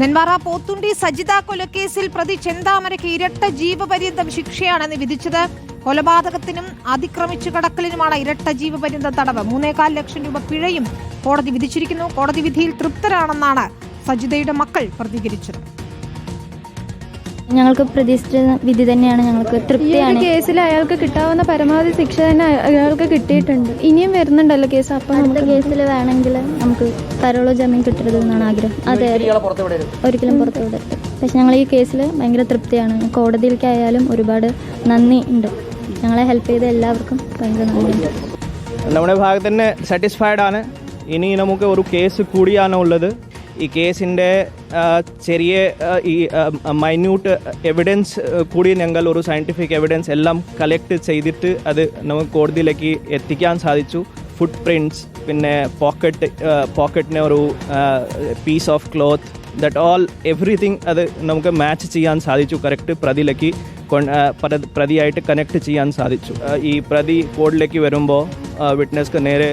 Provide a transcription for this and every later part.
നെന്മാറ പോത്തുണ്ടി സജിത കൊലക്കേസിൽ പ്രതി ചെന്താമരയ്ക്ക് ഇരട്ട ജീവപര്യന്തം ശിക്ഷയാണെന്ന് വിധിച്ചത്. കൊലപാതകത്തിനും അതിക്രമിച്ചു കടക്കലിനുമാണ് ഇരട്ട ജീവപര്യന്ത തടവ്. മൂന്നേകാൽ ലക്ഷം രൂപ പിഴയും കോടതി വിധിച്ചിരിക്കുന്നു. കോടതി വിധിയിൽ തൃപ്തരാണെന്നാണ് സജിതയുടെ മക്കൾ പ്രതികരിച്ചത്. ഞങ്ങൾക്ക് പ്രതീക്ഷിച്ച വിധി തന്നെയാണ് ഞങ്ങൾക്ക് ഈ തൃപ്തിയാണ്. കേസിൽ അയാൾക്ക് കിട്ടാവുന്ന പരമാവധി ശിക്ഷ തന്നെ അയാൾക്ക് കിട്ടിയിട്ടുണ്ട്. ഇനിയും വരുന്നുണ്ടല്ലോ കേസ് അപ്പം അടുത്ത നമുക്ക് കേസിൽ വേണമെങ്കിൽ നമുക്ക് പരോളോ ജാമ്യം കിട്ടരുത് എന്നാണ് ആഗ്രഹം. അതെ ഒരിക്കലും പുറത്തു വിടരുത്. പക്ഷെ ഞങ്ങൾ ഈ കേസിൽ ഭയങ്കര തൃപ്തിയാണ്. കോടതിയിലേക്കായാലും ഒരുപാട് നന്ദി ഉണ്ട്. ഞങ്ങളെ ഹെൽപ്പ് ചെയ്ത എല്ലാവർക്കും ഭയങ്കര നന്ദിയുണ്ട് നമ്മുടെ ഭാഗത്ത് തന്നെ സാറ്റിസ്ഫൈഡ് ആണ്. ഇനി നമുക്ക് ഒരു കേസ് കൂടിയാണ് ഉള്ളത്. ഈ കേസിന്റെ ചെറിയ ഈ മൈന്യൂട്ട് എവിഡൻസ് കൂടി ഞങ്ങൾ ഒരു സയന്റിഫിക് എവിഡൻസ് എല്ലാം കളക്ട് ചെയ്തിട്ട് അത് നമുക്ക് കോടതിയിലേക്ക് എത്തിക്കാൻ സാധിച്ചു. ഫുട് പ്രിന്റ്സ് പിന്നെ പോക്കറ്റ് പോക്കറ്റിന് ഒരു piece of cloth that all everything അത് നമുക്ക് മാച്ച് ചെയ്യാൻ സാധിച്ചു. കറക്റ്റ് പ്രതിയിലേക്ക് പ്രതിയായിട്ട് കണക്ട് ചെയ്യാൻ സാധിച്ചു. ഈ പ്രതി കോഡിലേക്ക് വരുമ്പോൾ വിറ്റ്നസ്ക്ക് നേരെ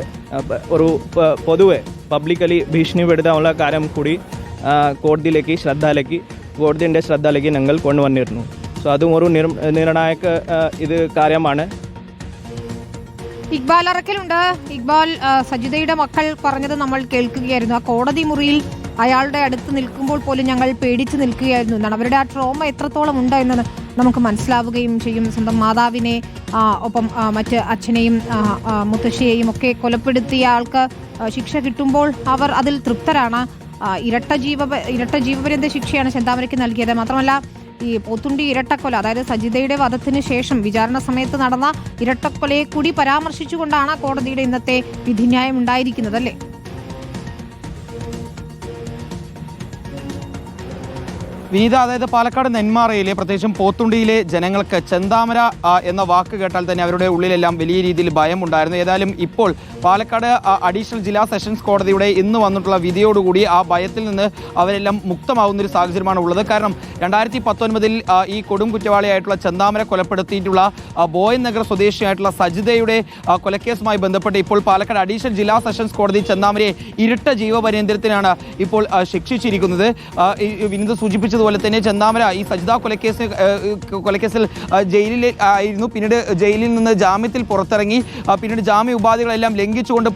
ഒരു പൊതുവെ പബ്ലിക്കലി ഭീഷണിപ്പെടുത്താനുള്ള കാര്യം കൂടി കോടതിയിലേക്ക് ശ്രദ്ധയിലേക്ക് കോടതിന്റെ ശ്രദ്ധയിലേക്ക് ഞങ്ങൾ കൊണ്ടുവന്നിരുന്നു. സോ അതും ഒരു നിർ നിർണായക ഇത് കാര്യമാണ്. ഇക്ബാൽ അറക്കലുണ്ട്. ഇക്ബാൽ സജിതയുടെ മക്കൾ പറഞ്ഞത് നമ്മൾ കേൾക്കുകയായിരുന്നു. ആ കോടതി മുറിയിൽ അയാളുടെ അടുത്ത് നിൽക്കുമ്പോൾ പോലും ഞങ്ങൾ പേടിച്ച് നിൽക്കുകയായിരുന്നു. എന്നാണ് അവരുടെ ആ ട്രോമ എത്രത്തോളം ഉണ്ട് എന്ന് നമുക്ക് മനസ്സിലാവുകയും ചെയ്യും. സ്വന്തം മാതാവിനെ ഒപ്പം മറ്റ് അച്ഛനെയും മുത്തശ്ശിയെയും ഒക്കെ കൊലപ്പെടുത്തിയ ആൾക്ക് ശിക്ഷ കിട്ടുമ്പോൾ അവർ അതിൽ തൃപ്തരാണ്. ഇരട്ട ജീവ ഇരട്ട ജീവപര്യന്ത ശിക്ഷയാണ് ചെന്താമരയ്ക്ക് നൽകിയത്. മാത്രമല്ല ഈ പോത്തുണ്ടി ഇരട്ടക്കൊല അതായത് സജിതയുടെ വധത്തിന് ശേഷം വിചാരണ സമയത്ത് നടന്ന ഇരട്ടക്കൊലയെ കൂടി പരാമർശിച്ചുകൊണ്ടാണ് കോടതിയുടെ ഇന്നത്തെ വിധിന്യായം ഉണ്ടായിരിക്കുന്നത് അല്ലേ? വീത അതായത് പാലക്കാട് നെന്മാറയിലെ പ്രത്യേകിച്ചും പോത്തുണ്ടിയിലെ ജനങ്ങൾക്ക് ചെന്താമര എന്ന വാക്ക് കേട്ടാൽ തന്നെ അവരുടെ ഉള്ളിലെല്ലാം വലിയ രീതിയിൽ ഭയം ഉണ്ടായിരുന്നു ഏതായാലും ഇപ്പോൾ പാലക്കാട് അഡീഷണൽ ജില്ലാ സെഷൻസ് കോടതിയുടെ ഇന്ന് വന്നിട്ടുള്ള വിധിയോടുകൂടി ആ ഭയത്തിൽ നിന്ന് അവരെല്ലാം മുക്തമാവുന്ന ഒരു സാഹചര്യമാണ് ഉള്ളത്. കാരണം രണ്ടായിരത്തി പത്തൊൻപതിൽ ഈ കൊടും കുറ്റവാളിയായിട്ടുള്ള ചെന്താമര കൊലപ്പെടുത്തിയിട്ടുള്ള ആ, ബോയൻ നഗർ സ്വദേശിയായിട്ടുള്ള സജിതയുടെ കൊലക്കേസുമായി ബന്ധപ്പെട്ട് ഇപ്പോൾ പാലക്കാട് അഡീഷണൽ ജില്ലാ സെഷൻസ് കോടതി ചെന്താമരയെ ഇരട്ട ജീവപര്യന്തരത്തിനാണ് ഇപ്പോൾ ശിക്ഷിച്ചിരിക്കുന്നത്. വിനീത ഈ സൂചിപ്പിച്ചതുപോലെ തന്നെ ചെന്താമര ഈ സജിത കൊലക്കേസ് കൊലക്കേസിൽ ജയിലിൽ ആയിരുന്നു. പിന്നീട് ജയിലിൽ നിന്ന് ജാമ്യത്തിൽ പുറത്തിറങ്ങി. പിന്നീട് ജാമ്യ ഉപാധികളെല്ലാം ലംഘിച്ചുകൊണ്ട്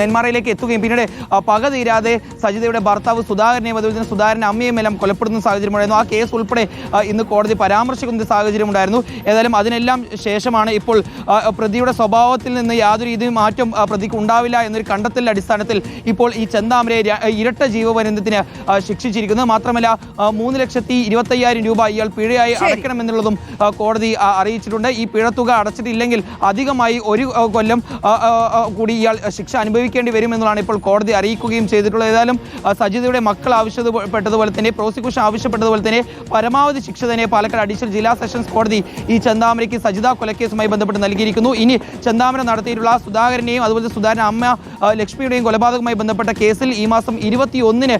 നെന്മാറയിലേക്ക് എത്തുകയും പിന്നീട് പക തീരാതെ സജിതയുടെ ഭർത്താവ് സുധാകരനെയും അതുപോലെ തന്നെ സുധാകരന്റെ അമ്മയും എല്ലാം കൊലപ്പെടുന്ന സാഹചര്യമുണ്ടായിരുന്നു. ആ കേസ് ഉൾപ്പെടെ ഇന്ന് കോടതി പരാമർശിക്കുന്ന സാഹചര്യം സാഹചര്യമുണ്ടായിരുന്നു. ഏതായാലും അതിനെല്ലാം ശേഷമാണ് ഇപ്പോൾ പ്രതിയുടെ സ്വഭാവത്തിൽ നിന്ന് യാതൊരു രീതിയിൽ മാറ്റം പ്രതിക്ക് ഉണ്ടാവില്ല എന്നൊരു കണ്ടെത്തലിന്റെ അടിസ്ഥാനത്തിൽ ഇപ്പോൾ ഈ ചെന്താമരയെ ഇരട്ട ജീവപര്യന്തത്തിന് ശിക്ഷിച്ചിരിക്കുന്നത് മാത്രമല്ല ആ, മൂന്ന് ലക്ഷത്തി ഇരുപത്തയ്യായിരം രൂപ ഇയാൾ പിഴയായി. അടയ്ക്കണമെന്നുള്ളതും കോടതി അറിയിച്ചിട്ടുണ്ട്. ഈ പിഴത്തുക അടച്ചിട്ടില്ലെങ്കിൽ അധികമായി ഒരു കൊല്ലം കൂടി ഇയാൾ ശിക്ഷ അനുഭവിക്കേണ്ടി വരുമെന്നുള്ളതാണ് ഇപ്പോൾ കോടതി അറിയിക്കുകയും ചെയ്തിട്ടുള്ളത്. ഏതായാലും സജിതയുടെ മക്കൾ ആവശ്യപ്പെട്ടതുപോലെ തന്നെ പ്രോസിക്യൂഷൻ ആവശ്യപ്പെട്ടതുപോലെ തന്നെ പരമാവധി ശിക്ഷ തന്നെ പാലക്കാട് അഡീഷണൽ ജില്ലാ സെഷൻസ് കോടതി ഈ ചന്താമരയ്ക്ക് സജിത കൊലക്കേസുമായി ബന്ധപ്പെട്ട് നൽകിയിരിക്കുന്നു. ഇനി ചന്താമര നടത്തിയിട്ടുള്ള സുധാകരനെയും അതുപോലെ സുധാകരൻ അമ്മ ലക്ഷ്മിയുടെയും കൊലപാതകവുമായി ബന്ധപ്പെട്ട കേസിൽ ഈ മാസം ഇരുപത്തി ഒന്നിന്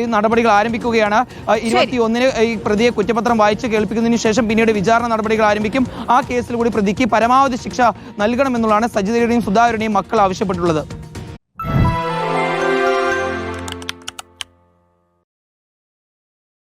ഈ നടപടികൾ ആരംഭിക്കുകയാണ്. ഇരുപത്തി ഒന്നിന് ഈ പ്രതിയെ കുറ്റപത്രം വായിച്ച് കേൾപ്പിക്കുന്നതിന് ശേഷം പിന്നീട് വിചാരണ നടപടികൾ ആരംഭിക്കും. ആ കേസിൽ കൂടി പ്രതിക്ക് പരമാവധി ശിക്ഷ നൽകണമെന്നുള്ളതാണ് സജിതയുടെയും സുധാകരുടെയും മക്കൾ ആവശ്യപ്പെട്ടുള്ളത്